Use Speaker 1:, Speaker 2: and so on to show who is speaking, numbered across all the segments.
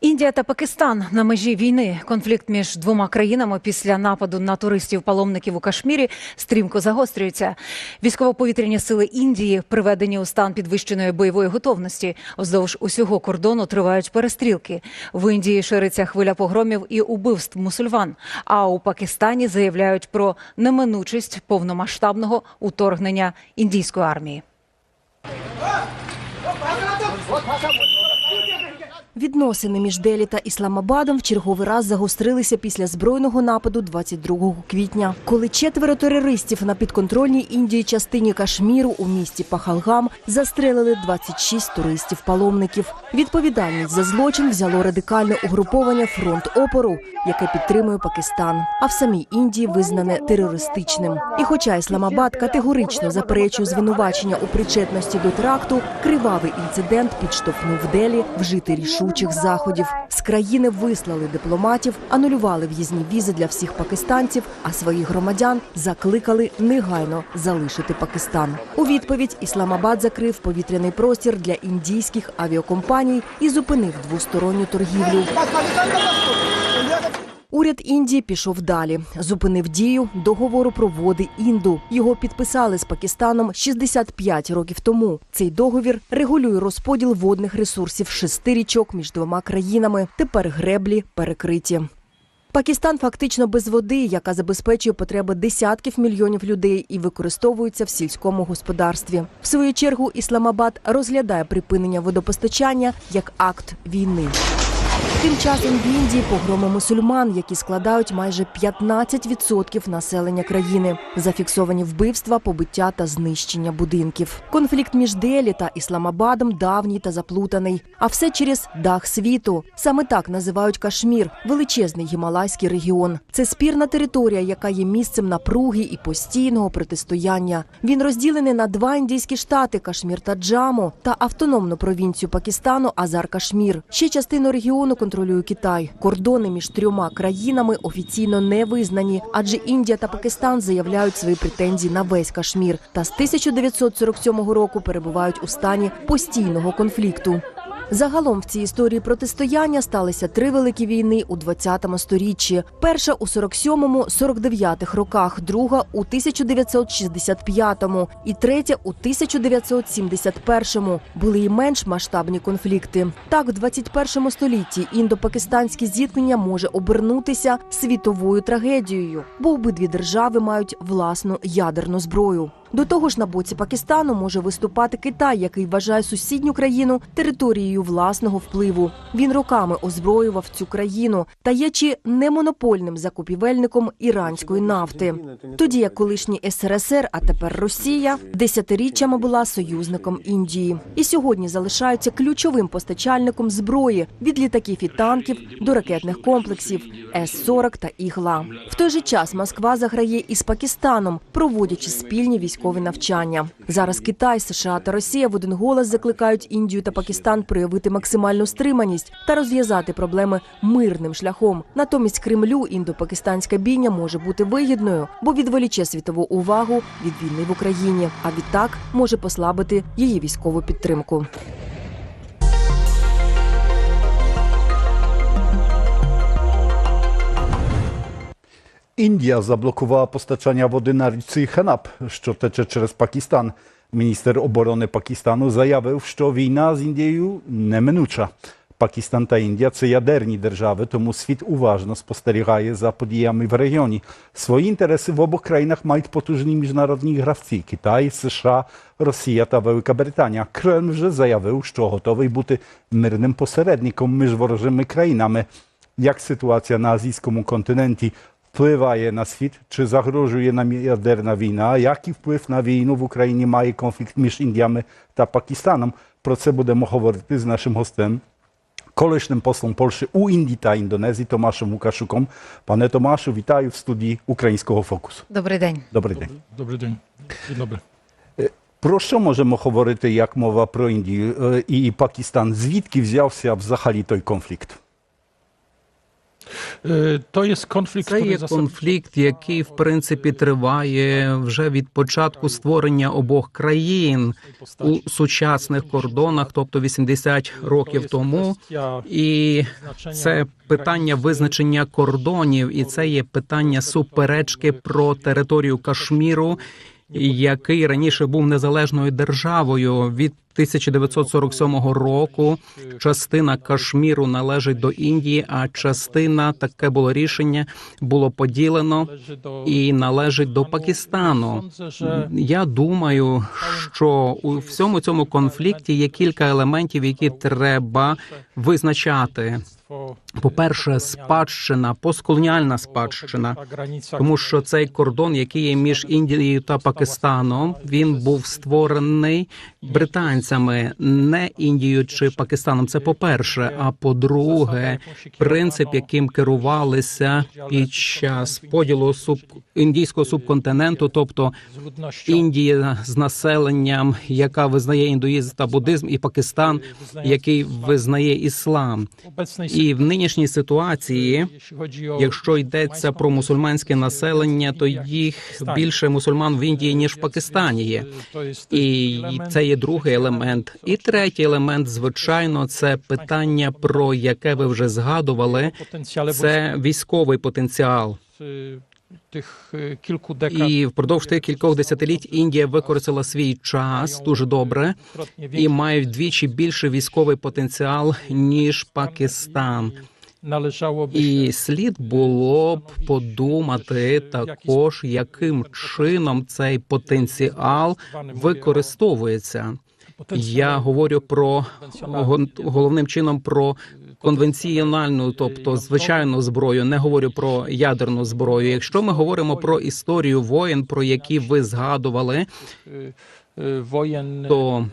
Speaker 1: Індія та Пакистан на межі війни. Конфлікт між двома країнами після нападу на туристів-паломників у Кашмірі стрімко загострюється. Військово-повітряні сили Індії приведені у стан підвищеної бойової готовності. Вздовж усього кордону тривають перестрілки. В Індії шириться хвиля погромів і убивств мусульман. А у Пакистані заявляють про неминучість повномасштабного уторгнення індійської армії.
Speaker 2: Відносини між Делі та Ісламабадом в черговий раз загострилися після збройного нападу 22 квітня, коли четверо терористів на підконтрольній Індії частині Кашміру у місті Пахалгам застрелили 26 туристів-паломників. Відповідальність за злочин взяло радикальне угруповання фронт опору, яке підтримує Пакистан, а в самій Індії визнане терористичним. І хоча Ісламабад категорично заперечує звинувачення у причетності до теракту, кривавий інцидент підштовхнув Делі вжити рішучих заходів. З країни вислали дипломатів, анулювали в'їзні візи для всіх пакистанців, а своїх громадян закликали негайно залишити Пакистан. У відповідь Ісламабад закрив повітряний простір для індійських авіакомпаній і зупинив двосторонню торгівлю. Уряд Індії пішов далі, зупинив дію договору про води Інду. Його підписали з Пакистаном 65 років тому. Цей договір регулює розподіл водних ресурсів шести річок між двома країнами. Тепер греблі перекриті. Пакистан фактично без води, яка забезпечує потреби десятків мільйонів людей і використовується в сільському господарстві. В свою чергу Ісламабад розглядає припинення водопостачання як акт війни. Тим часом в Індії погроми мусульман, які складають майже 15% населення країни, зафіксовані вбивства, побиття та знищення будинків. Конфлікт між Делі та Ісламабадом давній та заплутаний. А все через дах світу. Саме так називають Кашмір, величезний гімалайський регіон. Це спірна територія, яка є місцем напруги і постійного протистояння. Він розділений на два індійські штати Кашмір та Джаму та автономну провінцію Пакистану Азар-Кашмір. Ще частину регіону контролює Китай. Кордони між трьома країнами офіційно не визнані, адже Індія та Пакистан заявляють свої претензії на весь Кашмір та з 1947 року перебувають у стані постійного конфлікту. Загалом в цій історії протистояння сталися три великі війни у 20 сторіччі. Перша у 47-49 роках, друга у 1965-му і третя у 1971-му. Були і менш масштабні конфлікти. Так, в 21-му столітті індо-пакистанське зіткнення може обернутися світовою трагедією, бо обидві держави мають власну ядерну зброю. До того ж, на боці Пакистану може виступати Китай, який вважає сусідню країну територією власного впливу. Він роками озброював цю країну та є чи не монопольним закупівельником іранської нафти. Тоді як колишній СРСР, а тепер Росія, десятиріччями була союзником Індії. І сьогодні залишаються ключовим постачальником зброї від літаків і танків до ракетних комплексів С-40 та Ігла. В той же час Москва заграє із Пакистаном, проводячи спільні військові навчання. Зараз Китай, США та Росія в один голос закликають Індію та Пакистан проявити максимальну стриманість та розв'язати проблеми мирним шляхом. Натомість Кремлю індо-пакистанська бійня може бути вигідною, бо відволіче світову увагу від війни в Україні, а відтак може послабити її військову підтримку.
Speaker 3: Індія заблокувала постачання води на річці Хенап, що тече через Пакистан. Міністр оборони Пакистану заявив, що війна з Індією неминуча. Пакистан та Індія це ядерні держави, тому світ уважно спостерігає за подіями в регіоні. Свої інтереси в обох країнах мають потужні міжнародні гравці Китай, США, Росія та Велика Британія. Кремль вже заявив, що готовий бути мирним посередником між ворожими країнами. Як ситуація на азійському континенті впливає на світ, чи загрожує нам ядерна війна, який вплив на війну в Україні має конфлікт між Індіями та Пакистаном. Про це будемо говорити з нашим гостем, колишнім послом Польщі у Індії та Індонезії Томашем Лукашуком. Пане Томашу, вітаю в студії Українського фокусу.
Speaker 1: Добрий день.
Speaker 3: Добрий день.
Speaker 4: Добрий день. Dzień dobry.
Speaker 3: Про що можемо говорити, як мова про Індію е, і Пакистан? Звідки взявся взагалі той конфлікт?
Speaker 4: Е, То є конфлікт,
Speaker 5: Це є конфлікт, який в принципі триває вже від початку створення обох країн у сучасних кордонах, тобто 80 років тому. І це питання визначення кордонів, і це є питання суперечки про територію Кашміру, який раніше був незалежною державою від 1947 року. Частина Кашміру належить до Індії, а частина таке було рішення було поділено і належить до Пакистану. Я думаю, що у всьому цьому конфлікті є кілька елементів, які треба визначати. По-перше, спадщина, постколоніальна спадщина, тому що цей кордон, який є між Індією та Пакистаном, він був створений британцями, не Індією чи Пакистаном. Це по-перше. А по-друге, принцип, яким керувалися під час поділу суб індійського субконтиненту, тобто Індія з населенням, яка визнає індуїзм та буддизм, і Пакистан, який визнає іслам. І в нинішній ситуації, якщо йдеться про мусульманське населення, то їх більше мусульман в Індії ніж в Пакистані є. І це є другий елемент. І третій елемент, звичайно, це питання, про яке ви вже згадували. Це військовий потенціал.
Speaker 4: тих кільку декад
Speaker 5: І впродовж тих кількох десятиліть Індія використала свій час дуже добре і має вдвічі більше військовий потенціал ніж Пакистан. І слід було б подумати також, яким чином цей потенціал використовується. Я говорю про головним чином про конвенціональну, тобто звичайну зброю. Не говорю про ядерну зброю. Якщо ми говоримо про історію воєн, про які ви згадували, то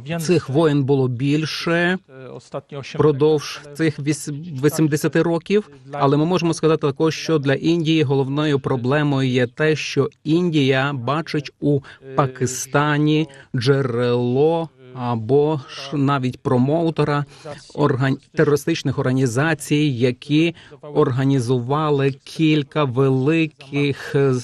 Speaker 4: więcej.
Speaker 5: цих воєн було більше
Speaker 4: Е, Останні 8
Speaker 5: впродовж цих віс- 80 років. Але ми можемо сказати також, що для Індії головною проблемою є те, що Індія бачить у Пакистані джерело. Або ж навіть промоутера орган... терористичних організацій, які організували кілька великих е,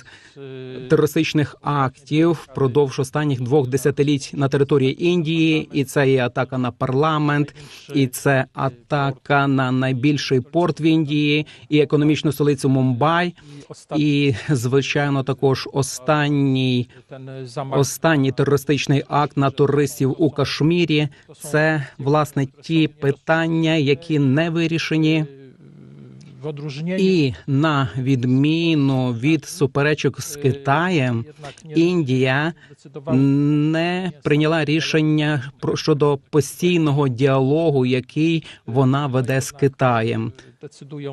Speaker 5: терористичних актів впродовж останніх двох десятиліть на території Індії, і це є атака на парламент, і це атака на найбільший порт в Індії і економічну столицю Мумбай. І звичайно, також останній останній терористичний акт на туристів у Кашмірі. Це власне ті питання, які не вирішені. І на відміну від суперечок з Китаєм, Індія не прийняла рішення щодо постійного діалогу, який вона веде з Китаєм.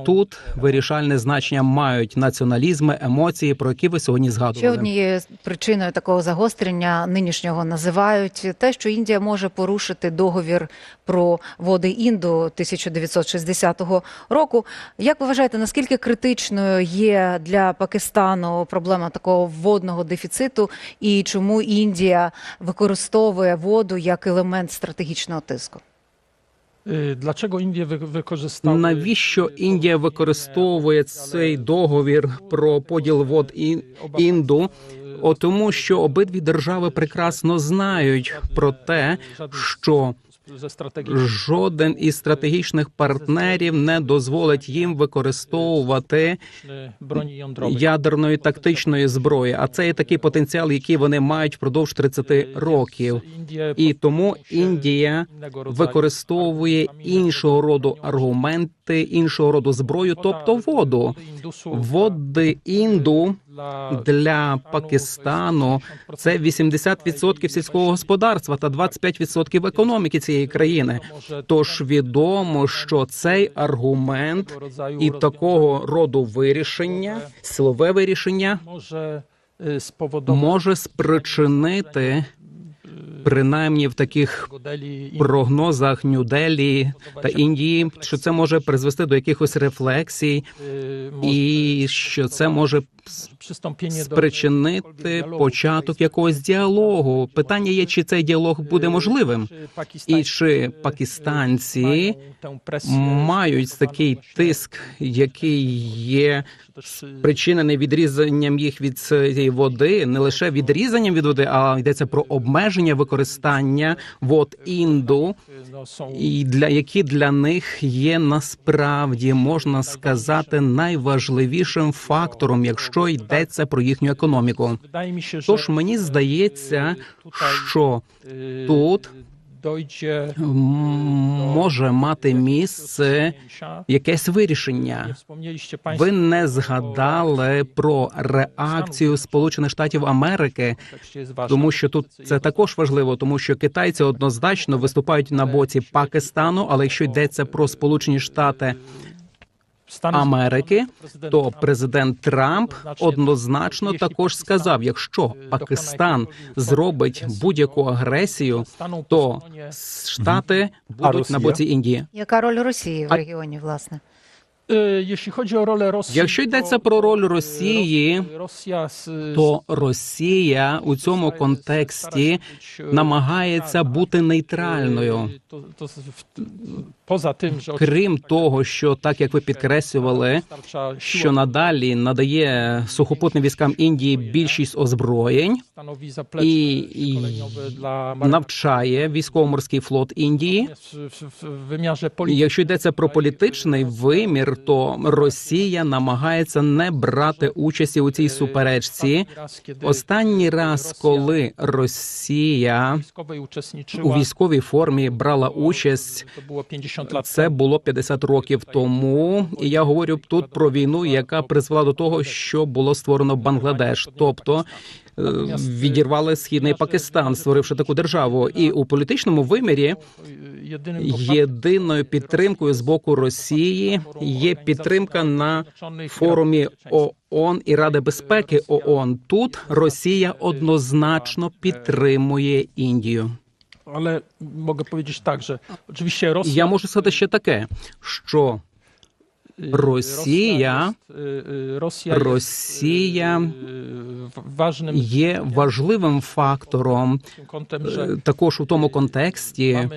Speaker 5: Тут вирішальне значення мають націоналізми, емоції, про які ви сьогодні
Speaker 1: Ще
Speaker 5: згадували.
Speaker 1: однією причиною такого загострення нинішнього називають те, що Індія може порушити договір про води Інду 1960 року. Як ви вважаєте, наскільки критичною є для Пакистану проблема такого водного дефіциту, і чому Індія використовує воду як елемент стратегічного тиску?
Speaker 4: Dlaczego Indie wy, wykorzystały
Speaker 5: Навіщо Індія використовує цей договір про поділ вод і- інду? О, тому що обидві держави прекрасно знають про те, що жоден із стратегічних партнерів не дозволить їм використовувати ядерної тактичної зброї. А це є такий потенціал, який вони мають впродовж 30 років. І тому Індія використовує іншого роду аргументи, іншого роду зброю, тобто воду. Води інду для Пакистану це 80% сільського господарства та 25% економіки цієї країни. Тож відомо, що цей аргумент і такого роду вирішення, силове вирішення, може спричинити принаймні в таких прогнозах Нью-Делі та Індії, що це може призвести до якихось рефлексій, і що це може спричинити початок якогось діалогу. Питання є, чи цей діалог буде можливим,
Speaker 4: Czy
Speaker 5: і чи пакистанці мають такий тиск, який є
Speaker 4: czy też, y,
Speaker 5: причинений відрізанням їх від цієї води, не лише відрізанням від води, а йдеться про обмеження використання вод інду, і для які для них є насправді можна сказати найважливішим фактором, якщо йдеться про їхню економіку. Тож мені здається, що тут може мати місце якесь вирішення. Ви не згадали про реакцію Сполучених Штатів Америки, тому що тут це також важливо, тому що китайці однозначно виступають на боці Пакистану. Але якщо йдеться про Сполучені Штати Америки, то президент Трамп однозначно також сказав: якщо Пакистан зробить будь-яку агресію, то Штати будуть на боці Індії.
Speaker 1: Яка роль Росії в регіоні, власне?
Speaker 5: Якщо йдеться про роль Росії, то Росія у цьому контексті намагається бути нейтральною.
Speaker 4: Poza tym, że
Speaker 5: Крім того, що так як ви підкреслювали, що надалі надає сухопутним військам Індії більшість озброєнь і, навчає військово-морський флот Індії.
Speaker 4: Politycznym
Speaker 5: Якщо йдеться про політичний вимір, то Росія намагається не брати участі у цій суперечці. Останній раз, коли Росія у військовій формі брала участь,
Speaker 4: to było 50
Speaker 5: це було 50 років тому. І я говорю тут про війну, яка призвела до того, що було створено Бангладеш, тобто відірвали східний Пакистан, створивши таку державу. І у політичному вимірі єдиною підтримкою з боку Росії є підтримка на форумі ООН і Ради безпеки ООН. Тут Росія однозначно підтримує Індію.
Speaker 4: Ale mogę powiedzieć tak, że oczywiście
Speaker 5: Я можу сказати ще таке, що Росія
Speaker 4: y,
Speaker 5: є важливим фактором
Speaker 4: tym kątem, że
Speaker 5: е, також у тому контексті,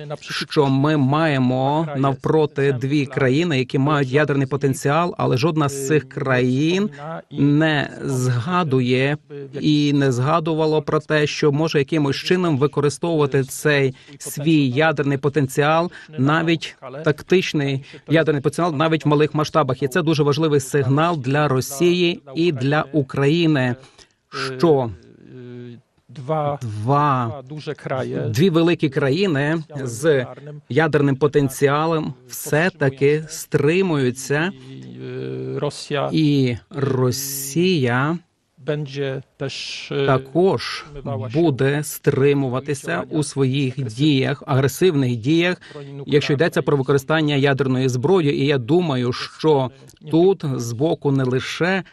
Speaker 5: що ми маємо навпроти дві країни, які мають ядерний потенціал, але жодна з цих країн не згадує і не згадувало про те, що може якимось чином використовувати цей свій ядерний потенціал, навіть тактичний ядерний потенціал, навіть в малих масштабах. І це дуже важливий сигнал для Росії і для України. Що? Два.
Speaker 4: Два. Дуже краї.
Speaker 5: Дві великі країни з ядерним потенціалом все таки стримуються,
Speaker 4: Росія.
Speaker 5: І Росія також буде стримуватися у своїх діях, агресивних діях, якщо йдеться про використання ядерної зброї. І я думаю, що тут з боку не лише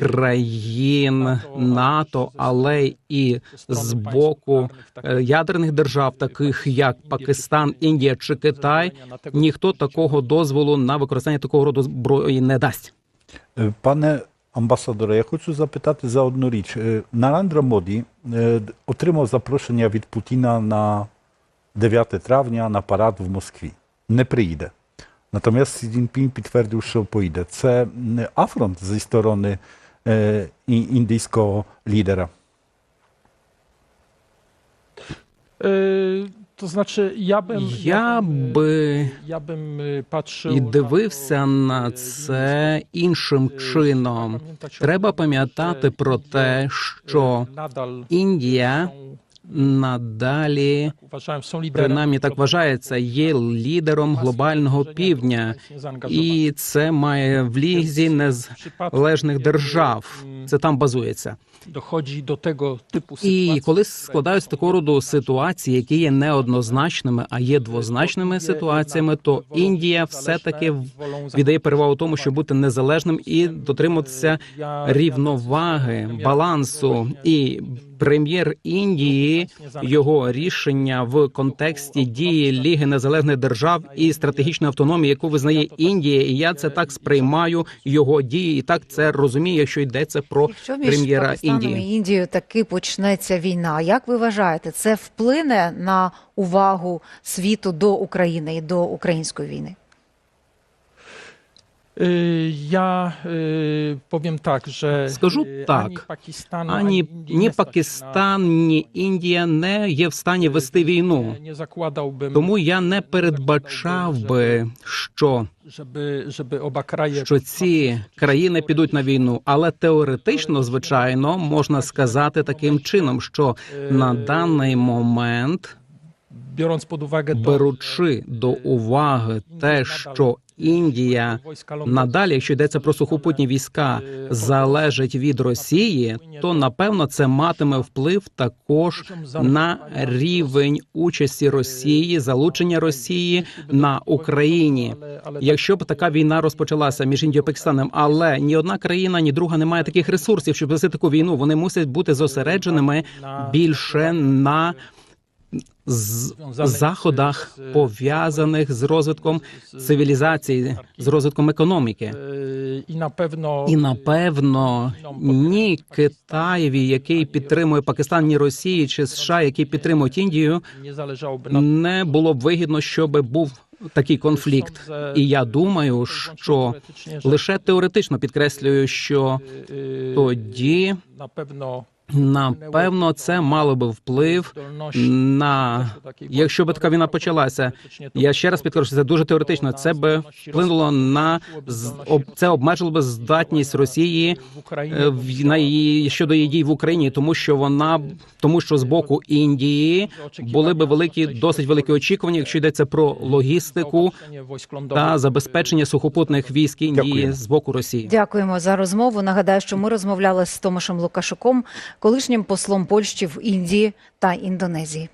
Speaker 5: країн НАТО, але і з боку е, ядерних держав, таких як Пакистан, Індія чи Китай, ніхто такого дозволу на використання такого роду зброї не дасть.
Speaker 3: Е, Пане амбасадоре, я хочу запитати за одну річ. Е, Нарендра Моді е, отримав запрошення від Путіна на 9 травня на парад в Москві. Не приїде. Natomiast Xi Jinping підтвердив, що поїде. Це афронт зі сторони е, індійського лідера.
Speaker 4: To znaczy ja bym
Speaker 5: Я би
Speaker 4: я bym y, patrzył
Speaker 5: і
Speaker 4: na
Speaker 5: дивився
Speaker 4: to,
Speaker 5: на це іншим чином. Треба пам'ятати про
Speaker 4: Indie,
Speaker 5: те, що Індія надалі, принаймні так вважається, є лідером глобального півдня, і це має в лізі незалежних держав. Це там базується.
Speaker 4: доходzi do tego typu
Speaker 5: І коли складаються такого роду ситуації, які є неоднозначними, а є двозначними ситуаціями, то Індія все таки віддає перевагу тому, щоб бути незалежним і дотримуватися рівноваги, балансу. І прем'єр Індії його рішення в контексті дії Ліги Незалежних Держав і стратегічної автономії, яку визнає Індія. І я це так сприймаю його дії, і так це розумію, якщо йдеться про
Speaker 1: Якщо між
Speaker 5: прем'єра Індії.
Speaker 1: Індією таки почнеться війна, як ви вважаєте, це вплине на увагу світу до України і до української війни?
Speaker 4: Y, Ja y, powiem
Speaker 5: Скажу так.
Speaker 4: ani
Speaker 5: Ані ні
Speaker 4: nie stać na-
Speaker 5: Пакистан, ні Індія не є в стані вести війну.
Speaker 4: Nie zakładałbym,
Speaker 5: Тому я не передбачав би, що, що ці країни підуть на війну. Але теоретично, звичайно, можна сказати таким чином, що на даний момент, беручи до уваги те, що Індія надалі, якщо йдеться про сухопутні війська, залежить від Росії, то напевно це матиме вплив також на рівень участі Росії, залучення Росії на Україні. Якщо б така війна розпочалася між Індією і Пакистаном, але ні одна країна, ні друга не має таких ресурсів, щоб вести таку війну. Вони мусять бути зосередженими більше на з- заходах, пов'язаних з розвитком цивілізації, з розвитком економіки.
Speaker 4: na pewno
Speaker 5: І напевно ні Китаєві, який підтримує Пакистан, ні Росії чи США, які підтримують Індію, не було б вигідно, щоб був такий конфлікт. І я думаю, що лише теоретично підкреслюю, що тоді
Speaker 4: na pewno
Speaker 5: напевно це мало би вплив на якщо би така війна почалася. Я ще раз підкреслю, це дуже теоретично. Це би вплинуло на з- це обмежило би здатність Росії е, в- на її щодо її дій в Україні, тому що вона тому, що з боку Індії були би великі, досить великі очікування, якщо йдеться про логістику та забезпечення сухопутних військ Індії
Speaker 3: Дякую.
Speaker 5: з боку Росії.
Speaker 1: Дякуємо за розмову. Нагадаю, що ми розмовляли з Томашем Лукашуком, колишнім послом Польщі в Індії та Індонезії.